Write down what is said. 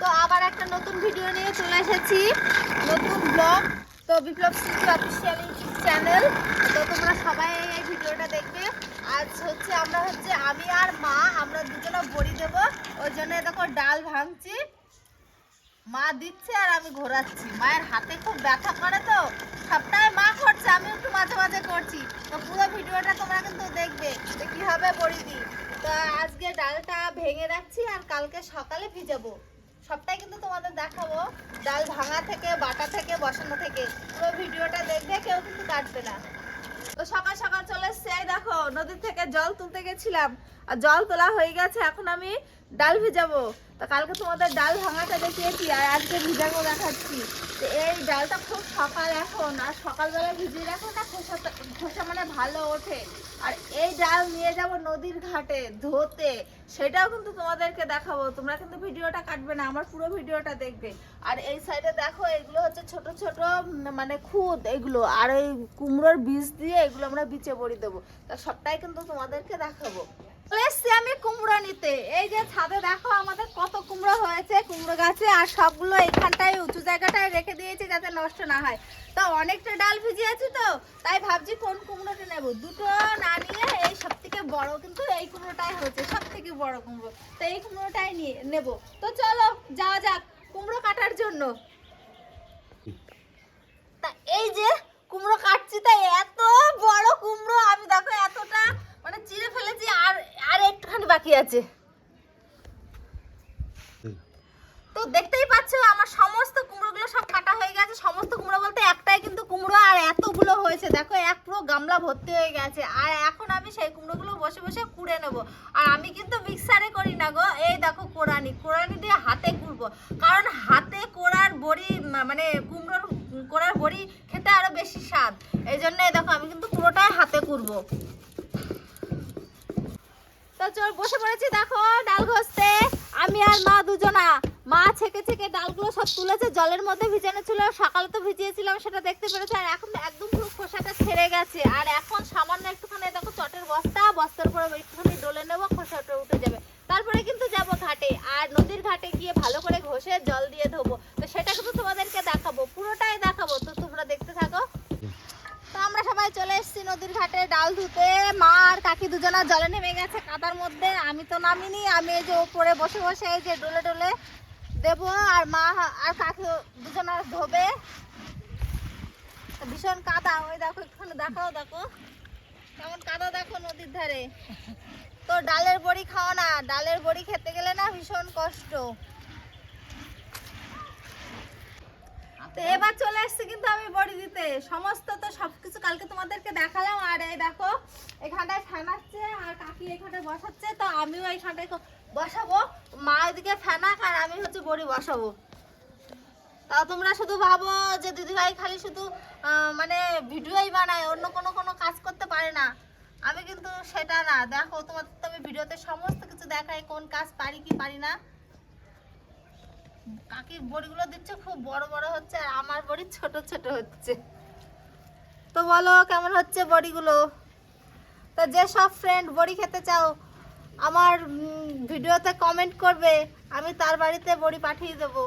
তো আবার একটা নতুন ভিডিও নিয়ে চলে এসেছি। নতুন ব্লগ তো বিপ্লব স্মৃতি অফিসিয়াল ইউটিউব চ্যানেল তো তোমরা সবাই এই ভিডিওটা দেখবে। আজ হচ্ছে আমরা হচ্ছে আমি আর মা, আমরা দুজনে বড়ি দেবো। ওই জন্য দেখো ডাল ভাঙছি। মা দিচ্ছে আর আমি ঘোরাচ্ছি। মায়ের হাতে খুব ব্যথা করে তো। সবটাই মা করছে আমি একটু মাঝে মাঝে করছি। তো পুরো ভিডিওটা তোমরা কিন্তু দেখবে যে কীভাবে বড়ি দিই। তো আজকে ডালটা ভেঙে রাখছি আর কালকে সকালে ভিজাবো। সবটাই কিন্তু তোমাদের দেখাবো। ডাল ভাঙা থেকে, বাটা থেকে, বসানো থেকে। পুরো ভিডিওটা দেখবে, কেউ কিন্তু কাটবে না। তো সকাল সকাল চলে এসছে। দেখো নদী থেকে জল তুলতে গেছিলাম। আর জল তোলা হয়ে গেছে, এখন আমি ডাল ভিজাবো। তো কালকে তোমাদের ডাল ভাঙাটা দেখিয়েছি, আর আজকে ভিজাবো দেখাচ্ছি। তো এই ডালটা খুব সকাল এখন, আর সকালবেলা ভিজিয়ে রাখো না খোসাটা খোসা মানে ভালো ওঠে। আর এই ডাল নিয়ে যাব নদীর ঘাটে ধোতে। সেটাও কিন্তু তোমাদেরকে দেখাবো। তোমরা কিন্তু ভিডিওটা কাটবে না, আমার পুরো ভিডিওটা দেখবে। আর এই সাইডে দেখো, এগুলো হচ্ছে ছোট ছোট মানে খুদ এগুলো। আর ওই কুমড়োর বীজ দিয়ে এগুলো আমরা বিচে বড়ি দেবো। তা সবটাই কিন্তু তোমাদেরকে দেখাবো। আমি কুমড়ো নিতে। এই যে ছাদে দেখো আমাদের কত কুমড়ো হয়েছে, কুমড়ো গাছে, আর সবগুলো এখানটায় উঁচু জায়গাটায় রেখে দিয়েছি যাতে নষ্ট না হয়। তো অনেকটা ডাল ভিজিয়েছি তো, তাই ভাবছি কোন কুমড়োটা নেব? দুটো না নিয়ে এই সব থেকে বড় কিন্তু এই কুমড়োটাই হয়েছে সব থেকে বড় কুমড়ো। তো এই কুমড়োটাই নিয়ে নেব। তো চলো, যাওয়া যাক কুমড়ো কাটার জন্য। তা এই যে কুমড়ো কাটছি, তাই এত বড় কুমড়ো আমি দেখো এতটা মানে চিড়ে ফেলেছি আর আর একটুখানি বাকি আছে। তো দেখতেই পাচ্ছ আমার সমস্ত কুমড়োগুলো সব কাটা হয়ে গেছে। সমস্ত কুমড়ো বলতে একটাই কিন্তু কুমড়ো আর এতগুলো হয়েছে। দেখো এক পুরো গামলা ভর্তি হয়ে গেছে। আর এখন আমি সেই কুমড়োগুলো বসে বসে কুড়ে নেব। আর আমি কিন্তু মিক্সারে করি না গো। এই দেখো কোরানি। কোরানি দিয়ে হাতে কুড়বো। কারণ হাতে কোড়ার বড়ি মানে কুমড়োর কোড়ার বড়ি খেতে আরও বেশি স্বাদ। এই জন্য দেখো আমি কিন্তু পুরোটাই হাতে কুড়বো। তো চল বসে পড়েছি, দেখো, ডাল ঘষতে। আমি আর মা দুজনা। মা ছেকে ছেকে ডালগুলো সব তুলেছে, জলের মধ্যে ভিজানো ছিল, সকালে তো ভিজিয়েছিলাম, সেটা দেখতে পেরেছে। আর এখন একদম পুরো খোসাটা ছেড়ে গেছে। আর এখন সামান্য একটুখানি, দেখো, চটের বস্তা, বস্তার উপরে একটুখানি ডলে নেব, খোসাটা উঠে যাবে। তারপরে কিন্তু যাব ঘাটে, আর নদীর ঘাটে গিয়ে ভালো করে ঘষে জল দিয়ে ধোবো। তো সেটা কিন্তু তোমাদেরকে দেখাবো পুরোটাই দেখাবো তো তোমরা দেখতে থাকো তো আমরা সবাই চলে এসেছি নদীর ডাল ধুতে মা আর কাকি দুজনা জলে নেমে গেছে কাদার মধ্যে। আমি তো নামিনি, আমি এই যে উপরে বসে বসে এই যে ডলে ডলে দেবো, আর মা আর কাকি দুজনা ধোবে। ভীষণ কাদা। ওই দেখো, একটুখানি দেখাও, দেখো। কেমন কাদা দেখো নদীর ধারে। তো ডালের বড়ি খাও না, ডালের বড়ি খেতে গেলে না ভীষণ কষ্ট। তো এবার চলে এসেছি কিন্তু আমি বড়ি দিতে। সমস্ত তো সবকিছু কালকে তোমাদেরকে দেখালাম, আর এই দেখো, এখানটায় ফেনাচ্ছে আর কাকি এখানটায় বসাচ্ছে, তো আমিও এইখানটায় বসাবো। মা এদিকে ফেনাক আর আমি হচ্ছে বড়ি বসাবো। তা তোমরা শুধু ভাবো যে দিদিভাই খালি শুধু মানে ভিডিওই বানায়, অন্য কোনো কোনো কাজ করতে পারে না। আমি কিন্তু সেটা না। দেখো, তোমাদের তো আমি ভিডিওতে সমস্ত কিছু দেখাই, কোন কাজ পারি কি পারি না। কাকি বড়িগুলো দিচ্ছে, খুব বড় বড় হচ্ছে, আর আমার বড়ি ছোট ছোট হচ্ছে। তো বলো, কেমন হচ্ছে বড়িগুলো? তো যে সব ফ্রেন্ড বড়ি খেতে চাও, আমার ভিডিওতে কমেন্ট করবে, আমি তার বাড়িতে বড়ি পাঠিয়ে দেবো।